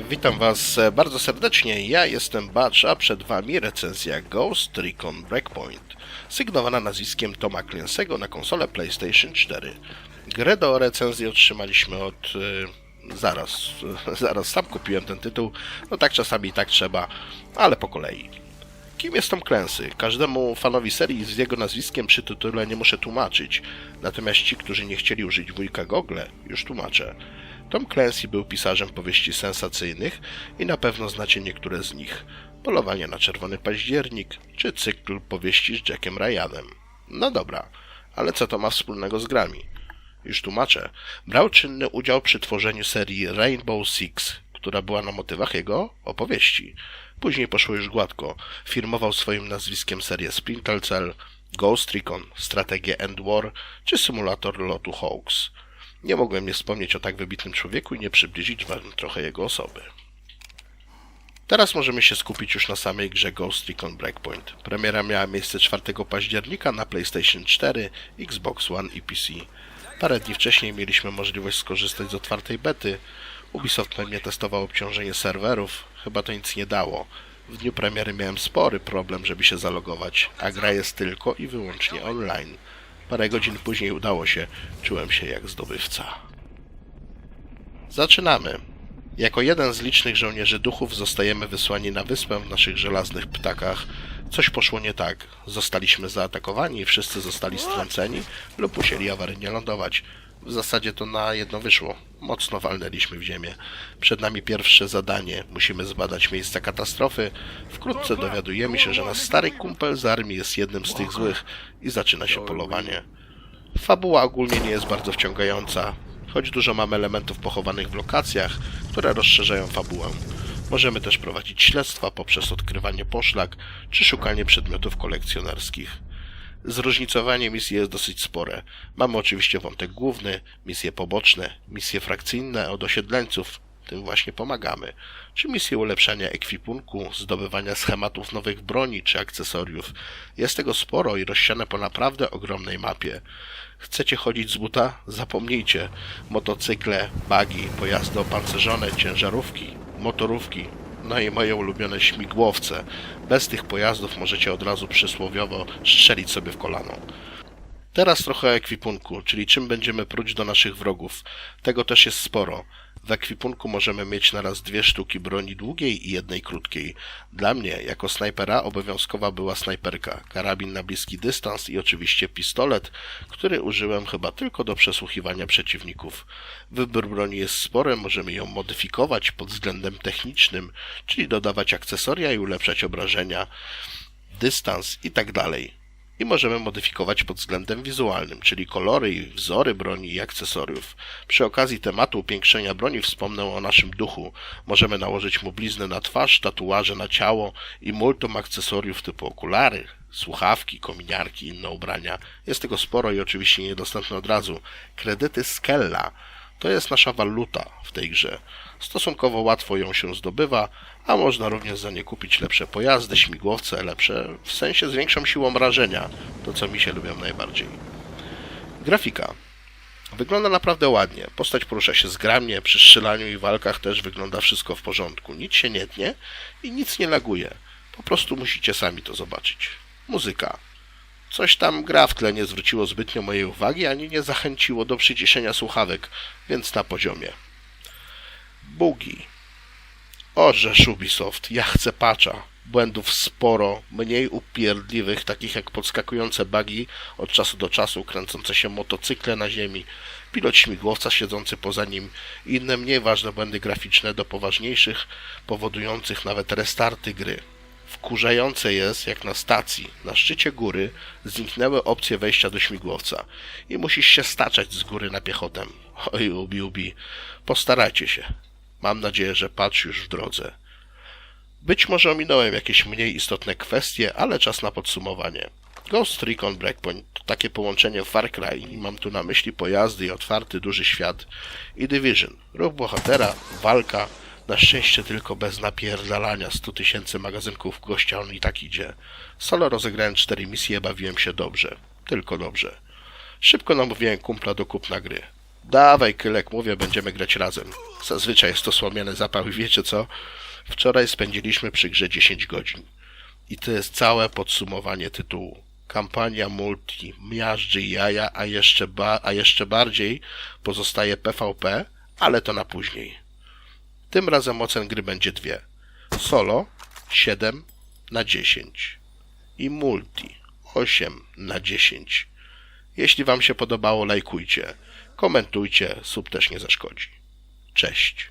Witam Was bardzo serdecznie. Ja jestem Batch, a przed Wami recenzja Ghost Recon Breakpoint, sygnowana nazwiskiem Toma Clancy'ego na konsolę PlayStation 4. Grę do recenzji otrzymaliśmy od... e, zaraz, zaraz sam kupiłem ten tytuł. No tak czasami i tak trzeba, ale po kolei. Kim jest Tom Clancy? Każdemu fanowi serii z jego nazwiskiem przy tytule nie muszę tłumaczyć, natomiast ci, którzy nie chcieli użyć wujka Google, już tłumaczę. Tom Clancy był pisarzem powieści sensacyjnych i na pewno znacie niektóre z nich. Polowanie na Czerwony Październik, czy cykl powieści z Jackiem Ryanem. No dobra, ale co to ma wspólnego z grami? Już tłumaczę. Brał czynny udział przy tworzeniu serii Rainbow Six, która była na motywach jego opowieści. Później poszło już gładko. Firmował swoim nazwiskiem serię Splinter Cell, Ghost Recon, strategię End War czy symulator lotu Hawks. Nie mogłem nie wspomnieć o tak wybitnym człowieku i nie przybliżyć wam trochę jego osoby. Teraz możemy się skupić już na samej grze Ghost Recon Breakpoint. Premiera miała miejsce 4 października na PlayStation 4, Xbox One i PC. Parę dni wcześniej mieliśmy możliwość skorzystać z otwartej bety. Ubisoft pewnie testował obciążenie serwerów, chyba to nic nie dało. W dniu premiery miałem spory problem, żeby się zalogować, a gra jest tylko i wyłącznie online. Parę godzin później udało się, czułem się jak zdobywca. Zaczynamy. Jako jeden z licznych żołnierzy duchów zostajemy wysłani na wyspę w naszych żelaznych ptakach. Coś poszło nie tak. Zostaliśmy zaatakowani i wszyscy zostali strąceni lub musieli awaryjnie lądować. W zasadzie to na jedno wyszło. Mocno walnęliśmy w ziemię. Przed nami pierwsze zadanie. Musimy zbadać miejsce katastrofy. Wkrótce dowiadujemy się, że nasz stary kumpel z armii jest jednym z tych złych i zaczyna się polowanie. Fabuła ogólnie nie jest bardzo wciągająca, choć dużo mamy elementów pochowanych w lokacjach, które rozszerzają fabułę. Możemy też prowadzić śledztwa poprzez odkrywanie poszlak czy szukanie przedmiotów kolekcjonerskich. Zróżnicowanie misji jest dosyć spore. Mamy oczywiście wątek główny, misje poboczne, misje frakcyjne od osiedleńców, tym właśnie pomagamy, czy misje ulepszania ekwipunku, zdobywania schematów nowych broni czy akcesoriów. Jest tego sporo i rozsiane po naprawdę ogromnej mapie. Chcecie chodzić z buta? Zapomnijcie. Motocykle, bagi, pojazdy opancerzone, ciężarówki, motorówki, no i moje ulubione śmigłowce. Bez tych pojazdów możecie od razu przysłowiowo strzelić sobie w kolano. Teraz trochę o ekwipunku, czyli czym będziemy próć do naszych wrogów. Tego też jest sporo. W ekwipunku możemy mieć naraz dwie sztuki broni długiej i jednej krótkiej. Dla mnie, jako snajpera, obowiązkowa była snajperka, karabin na bliski dystans i oczywiście pistolet, który użyłem chyba tylko do przesłuchiwania przeciwników. Wybór broni jest spory, możemy ją modyfikować pod względem technicznym, czyli dodawać akcesoria i ulepszać obrażenia, dystans i tak i możemy modyfikować pod względem wizualnym, czyli kolory i wzory broni i akcesoriów. Przy okazji tematu upiększenia broni wspomnę o naszym duchu. Możemy nałożyć mu blizny na twarz, tatuaże na ciało i multum akcesoriów typu okulary, słuchawki, kominiarki inne ubrania. Jest tego sporo i oczywiście niedostępne od razu. Kredyty Skella to jest nasza waluta w tej grze. Stosunkowo łatwo ją się zdobywa, a można również za nie kupić lepsze pojazdy, śmigłowce, lepsze w sensie z większą siłą rażenia, to co mi się lubią najbardziej. Grafika. Wygląda naprawdę ładnie. Postać porusza się zgrabnie, przy strzelaniu i walkach też wygląda wszystko w porządku. Nic się nie tnie i nic nie laguje. Po prostu musicie sami to zobaczyć. Muzyka. Coś tam gra w tle nie zwróciło zbytnio mojej uwagi, ani nie zachęciło do przyciszenia słuchawek, więc na poziomie. Bugi. O, żeż Ubisoft, ja chcę patcha. Błędów sporo, mniej upierdliwych, takich jak podskakujące bugi od czasu do czasu, kręcące się motocykle na ziemi, pilot śmigłowca siedzący poza nim i inne mniej ważne błędy graficzne do poważniejszych, powodujących nawet restarty gry. Wkurzające jest, jak na stacji, na szczycie góry, zniknęły opcje wejścia do śmigłowca i musisz się staczać z góry na piechotę. Oj, ubi, ubi. Postarajcie się. Mam nadzieję, że patrz już w drodze. Być może ominąłem jakieś mniej istotne kwestie, ale czas na podsumowanie. Ghost Recon Breakpoint to takie połączenie Far Cry i mam tu na myśli pojazdy i otwarty duży świat i Division. Ruch bohatera, walka, na szczęście tylko bez napierdalania 100 tysięcy magazynków gościa on i tak idzie. Solo rozegrałem cztery misje, bawiłem się dobrze. Tylko dobrze. Szybko namówiłem kumpla do kupna gry. Dawaj, Kylek, mówię, będziemy grać razem. Zazwyczaj jest to słomiany zapał i wiecie co? Wczoraj spędziliśmy przy grze 10 godzin. I to jest całe podsumowanie tytułu. Kampania multi, miażdży jaja, a jeszcze, ba- a jeszcze bardziej pozostaje PvP, ale to na później. Tym razem ocen gry będzie dwie. Solo 7 na 10 i multi 8 na 10. Jeśli Wam się podobało, lajkujcie, komentujcie, sub też nie zaszkodzi. Cześć.